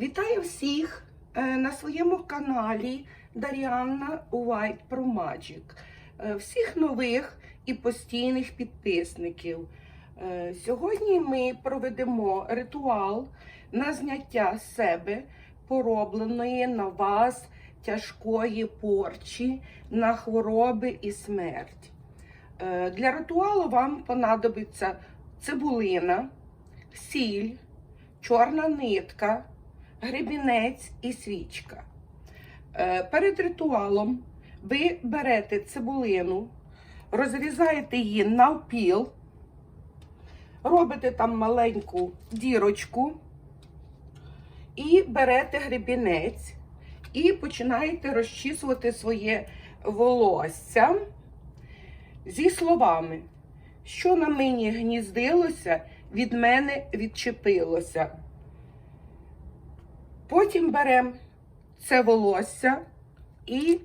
Вітаю всіх е, на своєму каналі Даріанна White Pro Magic. Е, Всіх нових і постійних підписників. Е, Сьогодні ми проведемо ритуал на зняття себе поробленої на вас тяжкої порчі на хвороби і смерть. Для ритуалу вам понадобиться цибулина, сіль, чорна нитка, гребінець і свічка. Е, Перед ритуалом ви берете цибулину, розрізаєте її навпіл, робите там маленьку дірочку і берете гребінець і починаєте розчісувати своє волосся зі словами, що на мені гніздилося, від мене відчепилося. Потім беремо це волосся і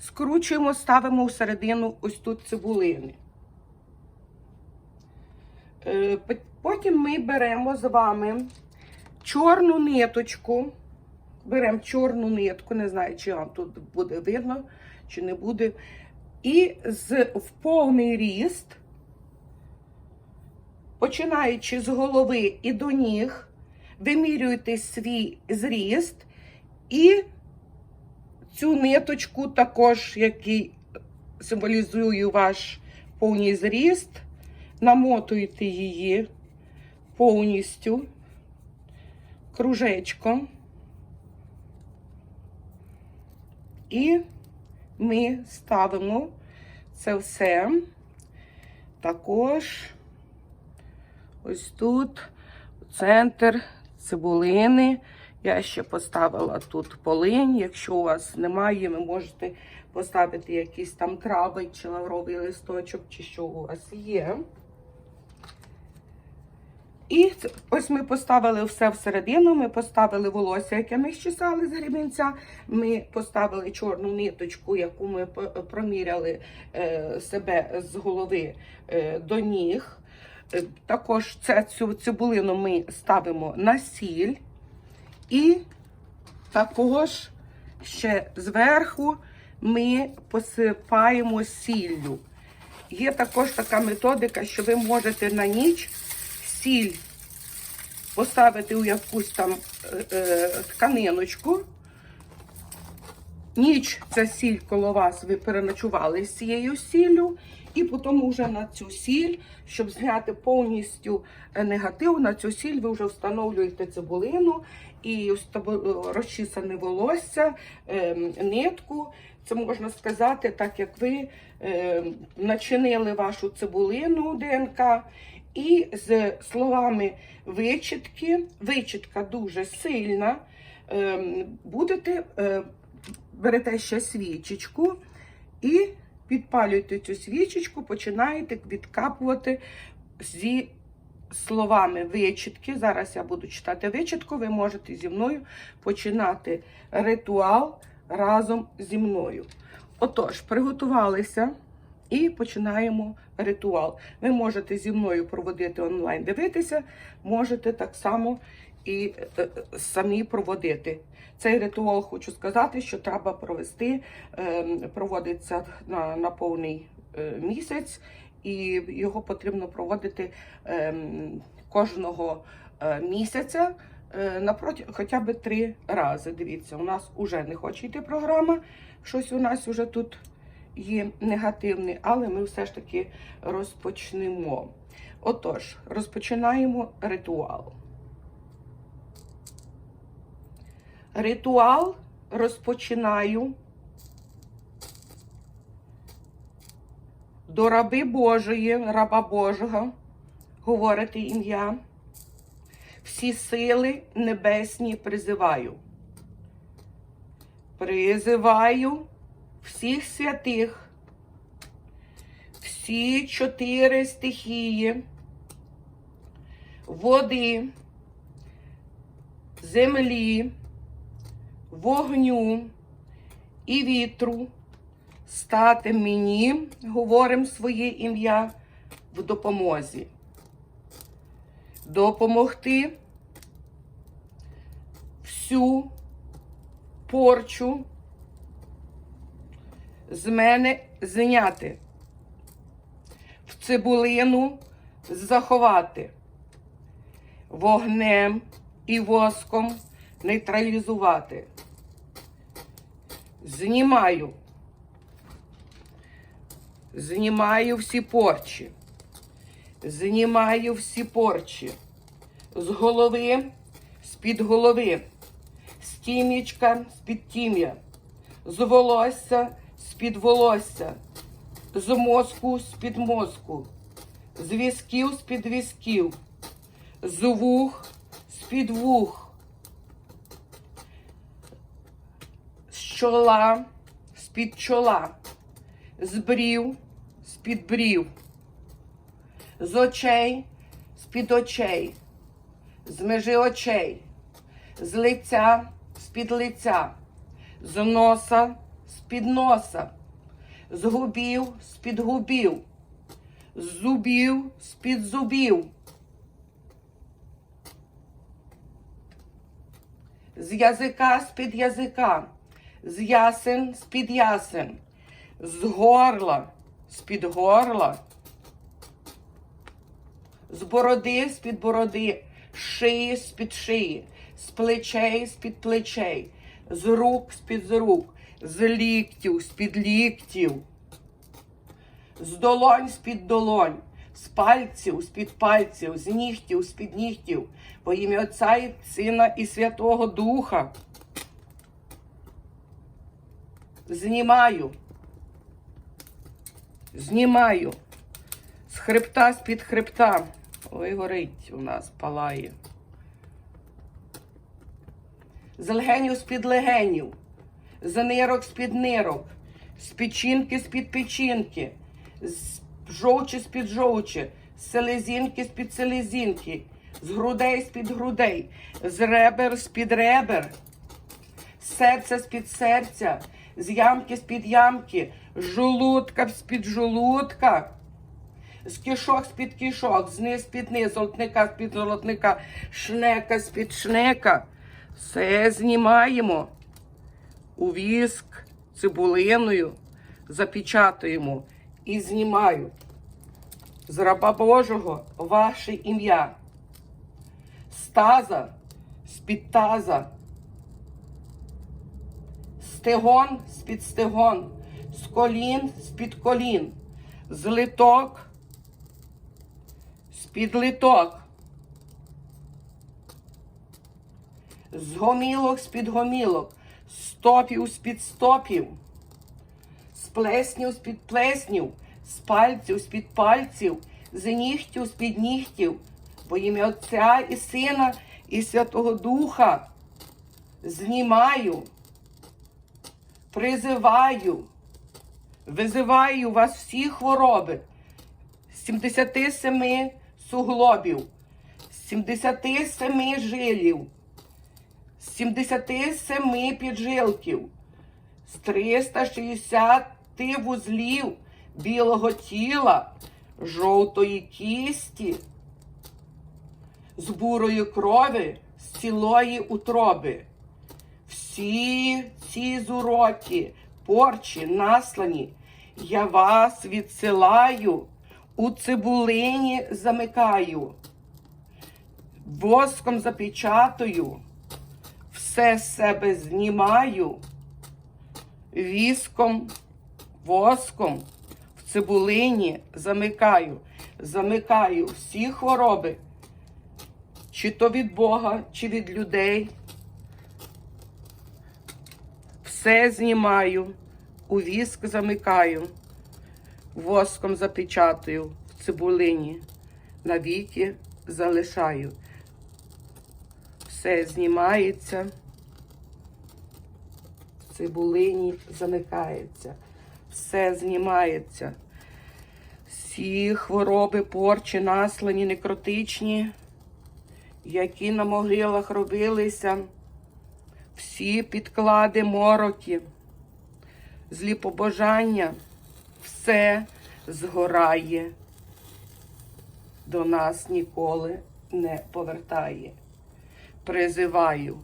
скручуємо, ставимо всередину ось тут цибулини. Е, Потім ми беремо з вами чорну ниточку. Беремо чорну нитку, не знаю, чи вам тут буде видно, чи не буде. І з, в повний ріст, починаючи з голови і до ніг, вимірюєте свій зріст і цю ниточку, також, який символізує ваш повний зріст, намотуєте її повністю кружечком. І ми ставимо це все також ось тут, центр цибулини. Я ще поставила тут полинь. Якщо у вас немає, ви можете поставити якісь там трави чи лавровий листочок, чи що у вас є. І ось ми поставили все всередину, ми поставили волосся, яке ми щесали з гребінця. Ми поставили чорну ниточку, яку ми проміряли е, себе з голови е, до ніг. Е, Також цю цибулину ми ставимо на сіль. І також ще зверху ми посипаємо сіллю. Є також така методика, що ви можете на ніч сіль поставити у якусь там е, е, тканиночку. Ніч ця сіль коло вас, ви переночували з цією сіллю, і потім вже на цю сіль, щоб зняти повністю е, негатив, на цю сіль ви вже встановлюєте цибулину і ось табу- розчісане волосся, е, нитку. Це можна сказати, так як ви е, начинили вашу цибулину ДНК. І з словами вичітки, вичітка дуже сильна, будете, е, берете ще свічечку і підпалюєте цю свічечку, починаєте відкапувати зі словами вичітки. Зараз я буду читати вичітку, ви можете зі мною починати ритуал разом зі мною. Отож, приготувалися. І починаємо ритуал. Ви можете зі мною проводити онлайн, дивитися, можете так само і е, е, самі проводити. Цей ритуал хочу сказати, що треба провести, е, проводиться на, на повний е, місяць, і його потрібно проводити е, кожного місяця. Напроти хоча б три рази. Дивіться, у нас вже не хоче йти програма. Щось у нас вже тут є негативний, але ми все ж таки розпочнемо. Отож, розпочинаємо ритуал. Ритуал розпочинаю до раби Божої, раба Божого, говорити ім'я. Всі сили небесні призиваю. Призиваю всіх святих, всі чотири стихії, води, землі, вогню і вітру, стати мені, говорим своє ім'я, в допомозі. Допомогти всю порчу з мене зняти, в цибулину заховати, вогнем і воском нейтралізувати. Знімаю. Знімаю всі порчі. Знімаю всі порчі. З голови, з-під голови, з тім'ячка, з-під тім'я, з волосся, з-під волосся, з мозку, з-під мозку, з візків, з-під візків, з вух, з-під вух, з чола, з-під чола, з брів, з-під брів, з очей, з-під очей, з межи очей, з лиця, з-під лиця, з носа, з-під носа, з губів, з-під губів, з зубів, з-під зубів. З язика з-під язика, з ясен з-під ясен, з горла з-під горла, з бороди з-під бороди, з шиї з-під шиї, з плечей з-під плечей, з рук з-під рук, з ліктів з-під ліктів, з долонь з-під долонь, з пальців з-під пальців, з нігтів з-під нігтів, во ім'я Отця і Сина і Святого Духа. Знімаю. Знімаю. З хребта, з-під хребта. Ой, горить у нас палає. З легенів з-під легенів, з нирок з-під нирок, з печінки з-під печінки, з жовчі з-під жовчі, з селезінки з-під селезінки, з грудей з-під грудей, з ребер з-під ребер, з серця з-під серця, з ямки з-під ямки, з жолудка з-під жолудка, з кишок з-під кишок, з низ з-під низ, золотника з-під золотника, шнека з-під шнека. Все знімаємо у віск цибулиною, запечатуємо і знімаю з раба Божого ваше ім'я. З таза, з-під таза, стегон з-під стегон, з колін з-під колін, з литок, з-під литок, з гомілок з-під гомілок, з стопів з-під стопів, з плеснів з-під плеснів, з пальців з-під пальців, з нігтів з-під нігтів, во ім'я Отця і Сина і Святого Духа знімаю, призиваю, визиваю вас всі хвороби, з 77 суглобів, з 77 жилів, з 77 піджилків, з 360 вузлів білого тіла, жовтої кісті, з бурої крові, з цілої утроби. Всі ці зуроті, порчі, наслані, я вас відсилаю, у цибулині замикаю, воском запечатую, все з себе знімаю, віском, воском в цибулині замикаю, замикаю всі хвороби, чи то від Бога, чи від людей. Все знімаю, у віск замикаю, воском запечатую в цибулині, навіки залишаю. Все знімається, в цибулині замикається, все знімається. Всі хвороби, порчі, наслані, некротичні, які на могилах робилися всі підклади мороки, злі побажання, все згорає, до нас ніколи не повертає. Призиваю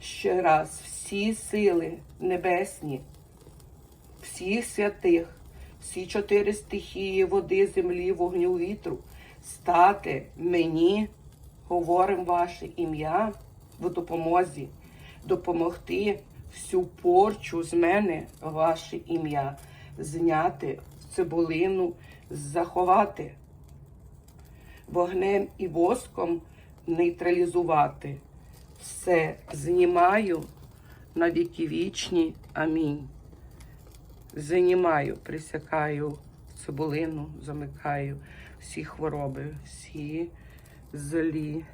ще раз всі сили небесні, всіх святих, всі чотири стихії води, землі, вогню, вітру, стати мені, говорим ваше ім'я в допомозі, допомогти всю порчу з мене, ваше ім'я, зняти в цибулину, заховати, вогнем і воском нейтралізувати. Все знімаю на віки вічні. Амінь. Занімаю, присякаю цибулину, замикаю всі хвороби, всі злі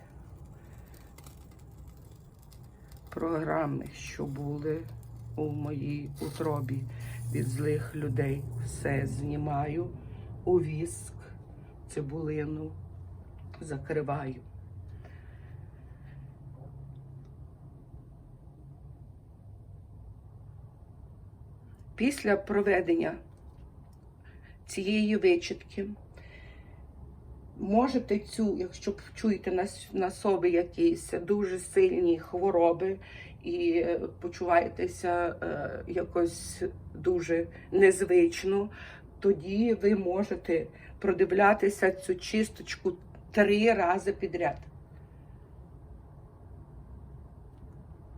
програми, що були у моїй утробі від злих людей. Все знімаю у віск, цибулину закриваю. Після проведення цієї вичітки можете цю, якщо чуєте на, на собі якісь дуже сильні хвороби і е, почуваєтеся е, якось дуже незвично, тоді ви можете продивлятися цю чисточку три рази підряд.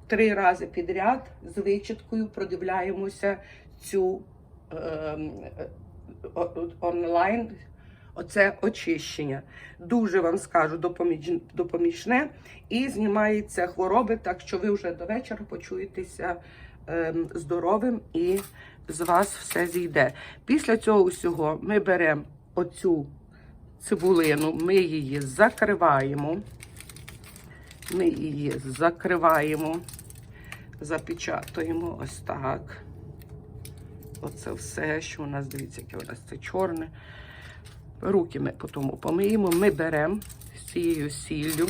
Три рази підряд з вичіткою продивляємося цю ем, е, онлайн. Оце очищення. Дуже вам скажу допоміж, допоміжне і знімається хвороби, так що ви вже до вечора почуєтеся ем, здоровим і з вас все зійде. Після цього всього ми беремо оцю цибулину, ми її закриваємо. Ми її закриваємо, запечатуємо ось так. Оце все, що у нас, дивіться, яке у нас це чорне. Руки ми потім помиємо. Ми беремо з цією сіллю.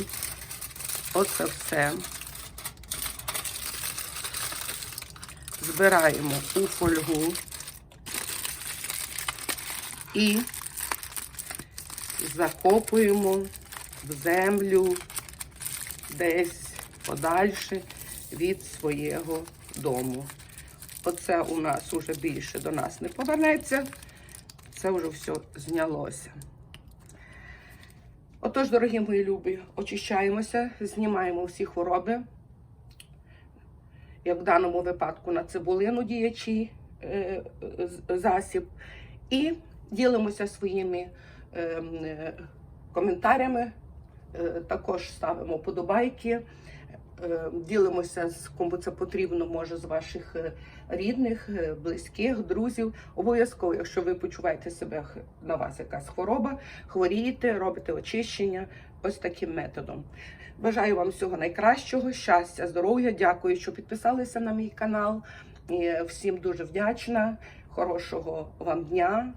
Оце все. Збираємо у фольгу і закопуємо в землю десь подальше від свого дому. Оце у нас уже більше до нас не повернеться. Це вже все знялося. Отож, дорогі мої любі, очищаємося, знімаємо всі хвороби. Як в даному випадку на цибулину діячий е, засіб. І ділимося своїми ем, е, коментарями. Е, також ставимо подобайки. Е, Ділимося з кому це потрібно, може, з ваших е, рідних, е, близьких, друзів. Обов'язково, якщо ви почуваєте себе на вас якась хвороба, хворієте, робите очищення ось таким методом. Бажаю вам всього найкращого, щастя, здоров'я. Дякую, що підписалися на мій канал. Всім дуже вдячна. Хорошого вам дня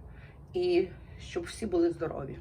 і щоб всі були здорові.